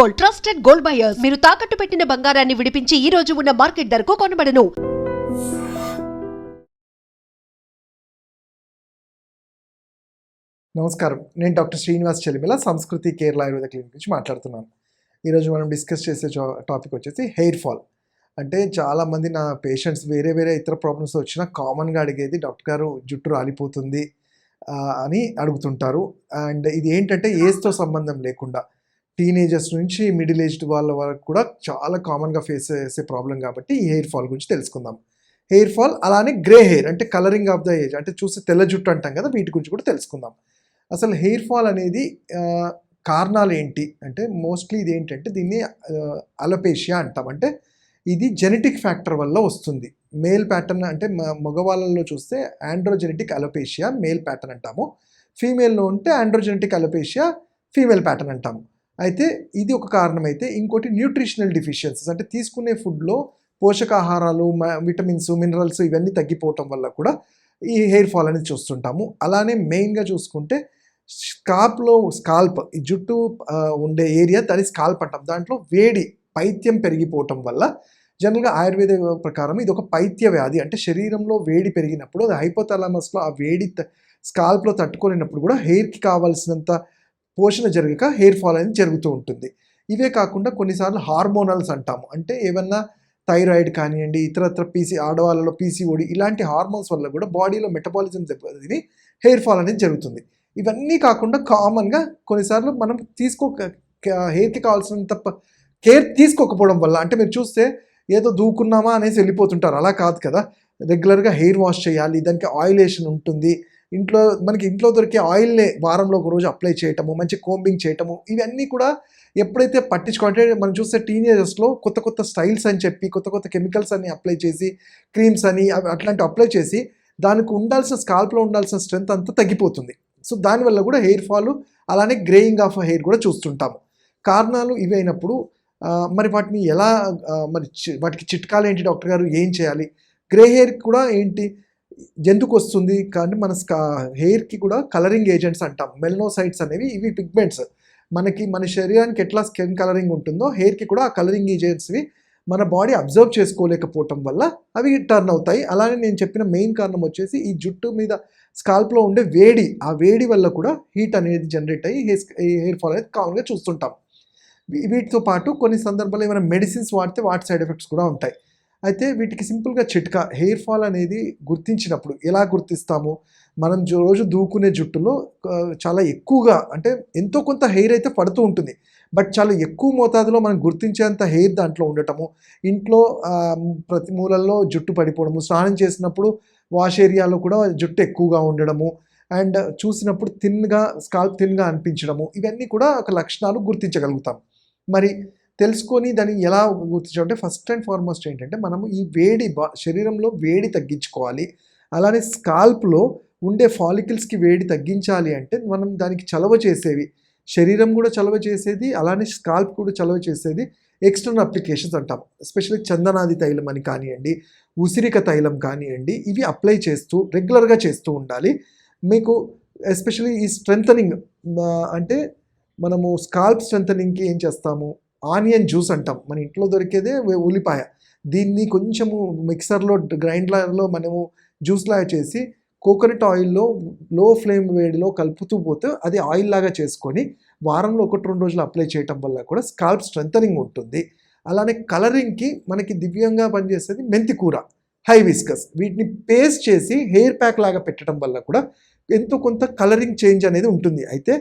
Gold trusted gold buyers. మీరు తాకట్టు పెట్టిన బంగారాన్ని విడిపించి ఈ రోజు ఉన్న మార్కెట్ ధరకు కొనబడను. నమస్కారం. నేను డాక్టర్ శ్రీనివాస్ చెలిమిల సంస్కృతి కేరళ ఆయుర్వేద క్లినిక్ నుంచి మాట్లాడుతున్నాను. ఈరోజు మనం డిస్కస్ చేసే టాపిక్ వచ్చేసి హెయిర్ ఫాల్. అంటే చాలామంది నా పేషెంట్స్ వేరే వేరే ఇతర ప్రాబ్లమ్స్ వచ్చినా కామన్గా అడిగేది డాక్టర్ గారు జుట్టు రాలిపోతుంది అని అడుగుతుంటారు. అండ్ ఇది ఏంటంటే ఏజ్తో సంబంధం లేకుండా. టీనేజర్స్ నుంచి మిడిల్ ఏజ్డ్ వాళ్ళ వరకు కూడా చాలా కామన్గా ఫేస్ చేసే ప్రాబ్లం కాబట్టి ఈ హెయిర్ ఫాల్ గురించి తెలుసుకుందాం. హెయిర్ ఫాల్ అలానే గ్రే హెయిర్ అంటే కలరింగ్ ఆఫ్ ద ఏజ్ అంటే చూస్తే తెల్ల జుట్టు అంటాం కదా వీటి గురించి కూడా తెలుసుకుందాం. అసలు హెయిర్ ఫాల్ అనేది కారణాలు ఏంటి? అంటే మోస్ట్లీ ఇది ఏంటంటే దీన్ని అలపేషియా అంటాం. అంటే ఇది జెనెటిక్ ఫ్యాక్టర్ వల్ల వస్తుంది. మేల్ ప్యాటర్న్ అంటే మ- మగవాళ్ళలో చూస్తే ఆండ్రోజెనెటిక్ అలోపేషియా మేల్ ప్యాటర్న్ అంటాము. ఫీమేల్లో ఉంటే ఆండ్రోజెనెటిక్ అలోపేషియా ఫీమేల్ ప్యాటర్న్ అంటాము. అయితే ఇది ఒక కారణం అయితే ఇంకోటి న్యూట్రిషనల్ డిఫిషియన్సీస్. అంటే తీసుకునే ఫుడ్లో పోషకాహారాలు విటమిన్స్ మినరల్స్ ఇవన్నీ తగ్గిపోవటం వల్ల కూడా ఈ హెయిర్ ఫాల్ అనేది చూస్తుంటాము. అలానే మెయిన్గా చూసుకుంటే స్కాల్ప్లో స్కాల్ప్ ఈ జుట్టు ఉండే ఏరియా దాని స్కాల్ప్ అంటాం. దాంట్లో వేడి పైత్యం పెరిగిపోవటం వల్ల జనరల్గా ఆయుర్వేద ప్రకారం ఇది ఒక పైత్య వ్యాధి. అంటే శరీరంలో వేడి పెరిగినప్పుడు అది హైపోథాలమస్లో ఆ వేడి త- స్కాల్ప్లో తట్టుకోలేనప్పుడు కూడా హెయిర్కి కావాల్సినంత పోషణ జరగక హెయిర్ ఫాల్ అనేది జరుగుతూ ఉంటుంది. ఇవే కాకుండా కొన్నిసార్లు హార్మోనల్స్ అంటాము. అంటే ఏమన్నా థైరాయిడ్ కానివ్వండి ఇతరత్ర పీసీ ఆడవాళ్ళలో పీసీఓడి ఇలాంటి హార్మోన్స్ వల్ల కూడా బాడీలో మెటబాలిజం దెబ్బతిని హెయిర్ ఫాల్ అనేది జరుగుతుంది. ఇవన్నీ కాకుండా కామన్గా కొన్నిసార్లు మనం తీసుకో హెయిర్కి కావాల్సినంత కేర్ తీసుకోకపోవడం వల్ల అంటే మీరు చూస్తే ఏదో దూకున్నామా అనేసి వెళ్ళిపోతుంటారు. అలా కాదు కదా. రెగ్యులర్గా హెయిర్ వాష్ చేయాలి దానికి ఆయిలేషన్ ఉంటుంది ఇంట్లో మనకి ఇంట్లో దొరికే ఆయిల్నే వారంలో ఒక రోజు అప్లై చేయటము మంచి కోంబింగ్ చేయటము ఇవన్నీ కూడా ఎప్పుడైతే పట్టించుకుంటే మనం చూస్తే టీనేజర్స్లో కొత్త కొత్త స్టైల్స్ అని చెప్పి కొత్త కొత్త కెమికల్స్ అని అప్లై చేసి క్రీమ్స్ అని అట్లాంటివి అప్లై చేసి దానికి ఉండాల్సిన స్కాల్ప్లో ఉండాల్సిన స్ట్రెంత్ అంతా తగ్గిపోతుంది. సో దానివల్ల కూడా హెయిర్ ఫాల్ అలానే గ్రేయింగ్ ఆఫ్ హెయిర్ కూడా చూస్తుంటాము. కారణాలు ఇవి అయినప్పుడు మరి వాటిని ఎలా మరి చి- వాటికి చిట్కాలు ఏంటి డాక్టర్ గారు ఏం చేయాలి? గ్రే హెయిర్ కూడా ఏంటి? ఎందుకు వస్తుంది కానీ మన స్కా హెయిర్కి కూడా కలరింగ్ ఏజెంట్స్ అంటాం. మెలనోసైట్స్ అనేవి ఇవి పిగ్మెంట్స్ మనకి మన శరీరానికి ఎట్లా స్కిన్ కలరింగ్ ఉంటుందో హెయిర్కి కూడా ఆ కలరింగ్ ఏజెంట్స్వి మన బాడీ అబ్జర్వ్ చేసుకోలేకపోవటం వల్ల అవి టర్న్ అవుతాయి. అలానే నేను చెప్పిన మెయిన్ కారణం వచ్చేసి ఈ జుట్టు మీద స్కాల్ప్లో ఉండే వేడి ఆ వేడి వల్ల కూడా హీట్ అనేది జనరేట్ అయ్యి హెయిర్ హెయిర్ ఫాల్ అనేది కామన్గా చూస్తుంటాం. వీటితో పాటు కొన్ని సందర్భాల్లో ఏమైనా మెడిసిన్స్ వాడితే వాటి సైడ్ ఎఫెక్ట్స్ కూడా ఉంటాయి. అయితే వీటికి సింపుల్గా చిట్కా హెయిర్ ఫాల్ అనేది గుర్తించినప్పుడు ఎలా గుర్తిస్తాము? మనం రోజు దూకునే జుట్టులో చాలా ఎక్కువగా అంటే ఎంతో కొంత హెయిర్ అయితే పడుతూ ఉంటుంది. బట్ చాలా ఎక్కువ మోతాదులో మనం గుర్తించేంత హెయిర్ దాంట్లో ఉండటము ఇంట్లో ప్రతి మూలల్లో జుట్టు పడిపోవడము స్నానం చేసినప్పుడు వాష్ ఏరియాలో కూడా జుట్టు ఎక్కువగా ఉండడము అండ్ చూసినప్పుడు థిన్గా స్కాల్ప్ థిన్గా అనిపించడము ఇవన్నీ కూడా ఒక లక్షణాలు గుర్తించగలుగుతాం. మరి తెలుసుకొని దాన్ని ఎలా గుర్తించాలంటే ఫస్ట్ అండ్ ఫార్మోస్ట్ ఏంటంటే మనము ఈ వేడి బా శరీరంలో వేడి తగ్గించుకోవాలి. అలానే స్కాల్ప్లో ఉండే ఫాలికల్స్కి వేడి తగ్గించాలి అంటే మనం దానికి చలవ చేసేవి. శరీరం కూడా చలవ చేసేది అలానే స్కాల్ప్ కూడా చలవ చేసేది ఎక్స్టర్నల్ అప్లికేషన్స్ అంటాం ఎస్పెషల్లీ చందనాది తైలం అని కానివ్వండి ఉసిరిక తైలం కానివ్వండి ఇవి అప్లై చేస్తూ రెగ్యులర్గా చేస్తూ ఉండాలి. మీకు ఎస్పెషల్లీ ఈ స్ట్రెంథనింగ్ అంటే మనము స్కాల్ప్ స్ట్రెంథనింగ్కి ఏం చేస్తాము? ఆనియన్ జ్యూస్ అంటాం. మన ఇంట్లో దొరికేదే ఉల్లిపాయ. దీన్ని కొంచెము మిక్సర్లో గ్రైండర్లో మనము జ్యూస్లాగా చేసి కోకోనట్ ఆయిల్లో లో ఫ్లేమ్ వేడిలో కలుపుతూ పోతే అది ఆయిల్ లాగా చేసుకొని వారంలో ఒకటి రెండు రోజులు అప్లై చేయటం వల్ల కూడా స్కాల్ప్ స్ట్రెంథనింగ్ ఉంటుంది. అలానే కలరింగ్కి మనకి దివ్యంగా పనిచేసేది మెంతి కూర హైవిస్కస్ వీటిని పేస్ట్ చేసి హెయిర్ ప్యాక్ లాగా పెట్టడం వల్ల కూడా ఎంతో కొంత కలరింగ్ చేంజ్ అనేది ఉంటుంది. అయితే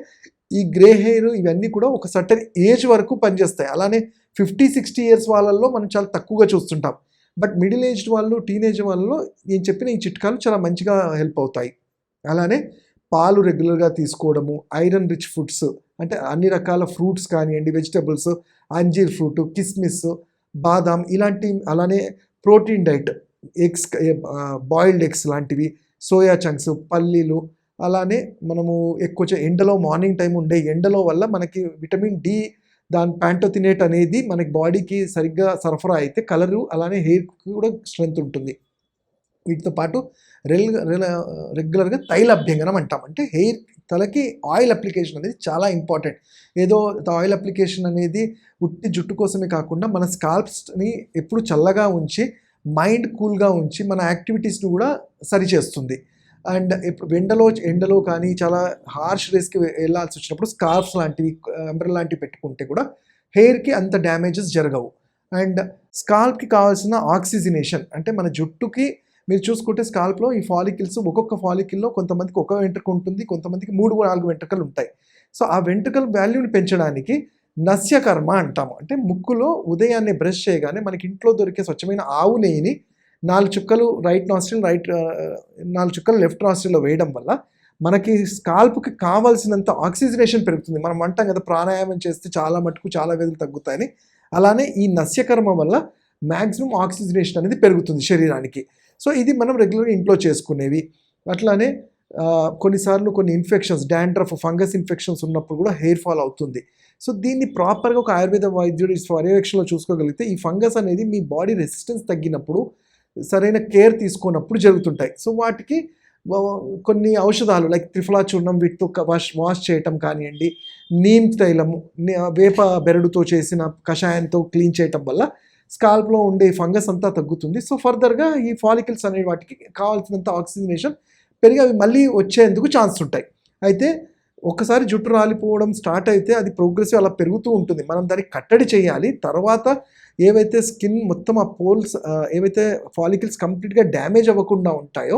ఈ గ్రే హెయిర్ ఇవన్నీ కూడా ఒక సర్టన్ ఏజ్ వరకు పనిచేస్తాయి. అలానే ఫిఫ్టీ సిక్స్టీ ఇయర్స్ వాళ్ళల్లో మనం చాలా తక్కువగా చూస్తుంటాం. బట్ మిడిల్ ఏజ్డ్ వాళ్ళు టీనేజ్ వాళ్ళలో నేను చెప్పిన ఈ చిట్కాలు చాలా మంచిగా హెల్ప్ అవుతాయి. అలానే పాలు రెగ్యులర్గా తీసుకోవడము ఐరన్ రిచ్ ఫుడ్స్ అంటే అన్ని రకాల ఫ్రూట్స్ కానివ్వండి వెజిటబుల్స్ అంజీర్ ఫ్రూట్ కిస్మిస్ బాదాం ఇలాంటి అలానే protein diet eggs boiled eggs లాంటివి సోయా చంక్స్ పల్లీలు అలానే మనము ఎక్కువ ఎండలో మార్నింగ్ టైం ఉండే ఎండలో వల్ల మనకి విటమిన్ డి దాని ప్యాంటోథినేట్ అనేది మనకి బాడీకి సరిగ్గా సరఫరా అయితే కలరు అలానే హెయిర్కి కూడా స్ట్రెంగ్త్ ఉంటుంది. వీటితో పాటు రెల్ రెగ్యులర్గా తైల అభ్యంగనం అంటాం. అంటే హెయిర్ తలకి ఆయిల్ అప్లికేషన్ అనేది చాలా ఇంపార్టెంట్. ఏదో ఆయిల్ అప్లికేషన్ అనేది ఉట్టి జుట్టు కోసమే కాకుండా మన స్కాల్ప్స్ని ఎప్పుడు చల్లగా ఉంచి మైండ్ కూల్గా ఉంచి మన యాక్టివిటీస్ని కూడా సరిచేస్తుంది. అండ్ ఇప్పుడు ఎండలో ఎండలో కానీ చాలా హార్ష్ రేస్కి వెళ్ళాల్సి వచ్చినప్పుడు స్కార్ఫ్స్ లాంటివి అంబ్రెల్ లాంటివి పెట్టుకుంటే కూడా హెయిర్కి అంత డ్యామేజెస్ జరగవు. అండ్ స్కాల్ప్కి కావాల్సిన ఆక్సిజనేషన్ అంటే మన జుట్టుకి మీరు చూసుకుంటే స్కాల్ప్లో ఈ ఫాలికల్స్ ఒక్కొక్క ఫాలికల్లో కొంతమందికి ఒక వెంట్రుక ఉంటుంది కొంతమందికి మూడు నాలుగు వెంట్రుకలు ఉంటాయి. సో ఆ వెంట్రుకల వాల్యూని పెంచడానికి నస్యకర్మ అంటాము. అంటే ముక్కులో ఉదయాన్నే బ్రష్ చేయగానే మనకి ఇంట్లో దొరికే స్వచ్ఛమైన ఆవు నెయ్యిని నాలుగు చుక్కలు రైట్ నాస్ట్రిల్ రైట్ నాలుగు చుక్కలు లెఫ్ట్ నాస్ట్రిల్లో వేయడం వల్ల మనకి స్కాల్ప్కి కావాల్సినంత ఆక్సిజనేషన్ పెరుగుతుంది. మనం అంటాం కదా ప్రాణాయామం చేస్తే చాలా మటుకు చాలా వ్యాధులు తగ్గుతాయని. అలానే ఈ నస్యకర్మ వల్ల మ్యాక్సిమం ఆక్సిజనేషన్ అనేది పెరుగుతుంది శరీరానికి. సో ఇది మనం రెగ్యులర్గా ఇంట్లో చేసుకునేవి. అట్లానే కొన్నిసార్లు కొన్ని ఇన్ఫెక్షన్స్ డాండ్రఫ్ ఫంగస్ ఇన్ఫెక్షన్స్ ఉన్నప్పుడు కూడా హెయిర్ ఫాల్ అవుతుంది. సో దీన్ని ప్రాపర్గా ఒక ఆయుర్వేద వైద్యుడి పర్యవేక్షణలో చూసుకోగలిగితే ఈ ఫంగస్ అనేది మీ బాడీ రెసిస్టెన్స్ తగ్గినప్పుడు సరైన కేర్ తీసుకున్నప్పుడు జరుగుతుంటాయి. సో వాటికి కొన్ని ఔషధాలు లైక్ త్రిఫలా చూర్ణం వీటితో వాష్ వాష్ చేయటం కానివ్వండి నీమ్ తైలము వేప బెరడుతో చేసిన కషాయంతో క్లీన్ చేయటం వల్ల స్కాల్ప్లో ఉండే ఫంగస్ అంతా తగ్గుతుంది. సో ఫర్దర్గా ఈ ఫాలికల్స్ అనే వాటికి కావాల్సినంత ఆక్సిజనేషన్ పెరిగి అవి మళ్ళీ వచ్చేందుకు ఛాన్స్ ఉంటాయి. అయితే ఒకసారి జుట్టు రాలిపోవడం స్టార్ట్ అయితే అది ప్రోగ్రెసివ్ అలా పెరుగుతూ ఉంటుంది. మనం దానికి కట్టడి చేయాలి. తర్వాత ఏవైతే స్కిన్ మొత్తం ఆ పోల్స్ ఏవైతే ఫాలికల్స్ కంప్లీట్గా డ్యామేజ్ అవ్వకుండా ఉంటాయో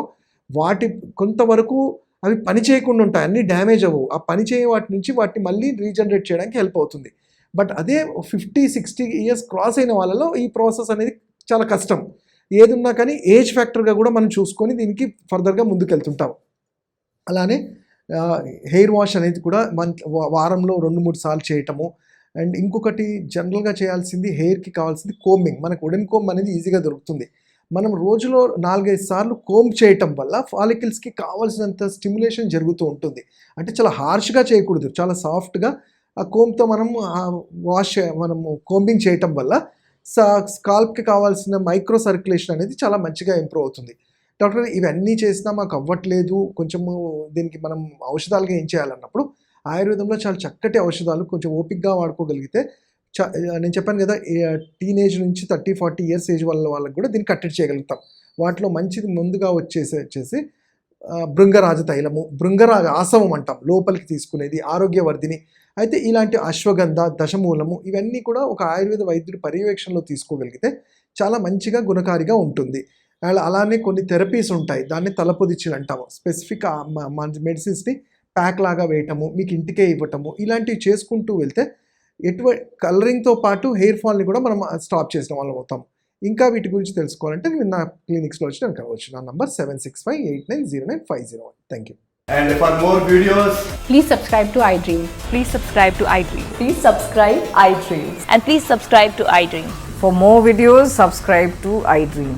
వాటి కొంతవరకు అవి పని చేయకుండా ఉంటాయి. అన్ని డ్యామేజ్ అవ్వవు. ఆ పని చేయ వాటి నుంచి వాటిని మళ్ళీ రీజనరేట్ చేయడానికి హెల్ప్ అవుతుంది. బట్ అదే ఫిఫ్టీ సిక్స్టీ ఇయర్స్ క్రాస్ అయిన వాళ్ళలో ఈ ప్రాసెస్ అనేది చాలా కష్టం. ఏది ఉన్నా కానీ ఏజ్ ఫ్యాక్టర్గా కూడా మనం చూసుకొని దీనికి ఫర్దర్గా ముందుకెళ్తుంటాం. అలానే హెయిర్ వాష్ అనేది కూడా మన వారంలో రెండు మూడు సార్లు చేయటము అండ్ ఇంకొకటి జనరల్గా చేయాల్సింది హెయిర్కి కావాల్సింది కోమింగ్ మనకు ఉడెన్ కోమ్ అనేది ఈజీగా దొరుకుతుంది. మనం రోజులో నాలుగైదు సార్లు కోమ్ చేయటం వల్ల ఫాలికల్స్కి కావాల్సినంత స్టిమ్యులేషన్ జరుగుతూ ఉంటుంది. అంటే చాలా హార్ష్గా చేయకూడదు. చాలా సాఫ్ట్గా ఆ కోమ్తో మనం వాష్ మనము కోంబింగ్ చేయటం వల్ల సా స్కాల్ప్కి కావాల్సిన మైక్రో సర్క్యులేషన్ అనేది చాలా మంచిగా ఇంప్రూవ్ అవుతుంది. డాక్టర్ ఇవన్నీ చేసినా మాకు అవ్వట్లేదు. కొంచెము దీనికి మనం ఔషధాలుగా ఏం చేయాలన్నప్పుడు ఆయుర్వేదంలో చాలా చక్కటి ఔషధాలు కొంచెం ఓపిక్గా వాడుకోగలిగితే చ నేను చెప్పాను కదా టీనేజ్ నుంచి థర్టీ ఫార్టీ ఇయర్స్ ఏజ్ వాళ్ళ వాళ్ళకి కూడా దీన్ని కట్టడి చేయగలుగుతాం. వాటిలో మంచిది ముందుగా వచ్చేసి వచ్చేసి బృంగరాజ భృంగరాజ తైలము భృంగరాజ ఆసవం అంటాం లోపలికి తీసుకునేది ఆరోగ్యవర్ధిని. అయితే ఇలాంటి అశ్వగంధ దశమూలము ఇవన్నీ కూడా ఒక ఆయుర్వేద వైద్యుడి పర్యవేక్షణలో తీసుకోగలిగితే చాలా మంచిగా గుణకారిగా ఉంటుంది. అలానే కొన్ని థెరపీస్ ఉంటాయి. దాన్ని తలపొదిచ్చులు అంటాము. స్పెసిఫిక్ మెడిసిన్స్ని ప్యాక్ లాగా వేయటము మీకు ఇంటికే ఇవ్వటము ఇలాంటివి చేసుకుంటూ వెళ్తే ఎటువంటి కలరింగ్తో పాటు హెయిర్ ఫాల్ని కూడా మనం స్టాప్ చేసిన వాళ్ళం అవుతాం ఇంకా వీటి గురించి తెలుసుకోవాలంటే మీరు నా క్లినిక్స్లో వచ్చి నేను కలవచ్చు నా number seven six five eight nine zero nine five zero one thank you And for more videos, Please subscribe to iDream. Please subscribe to iDream. Please subscribe iDreams. And please subscribe to iDream. For more videos, subscribe to iDream.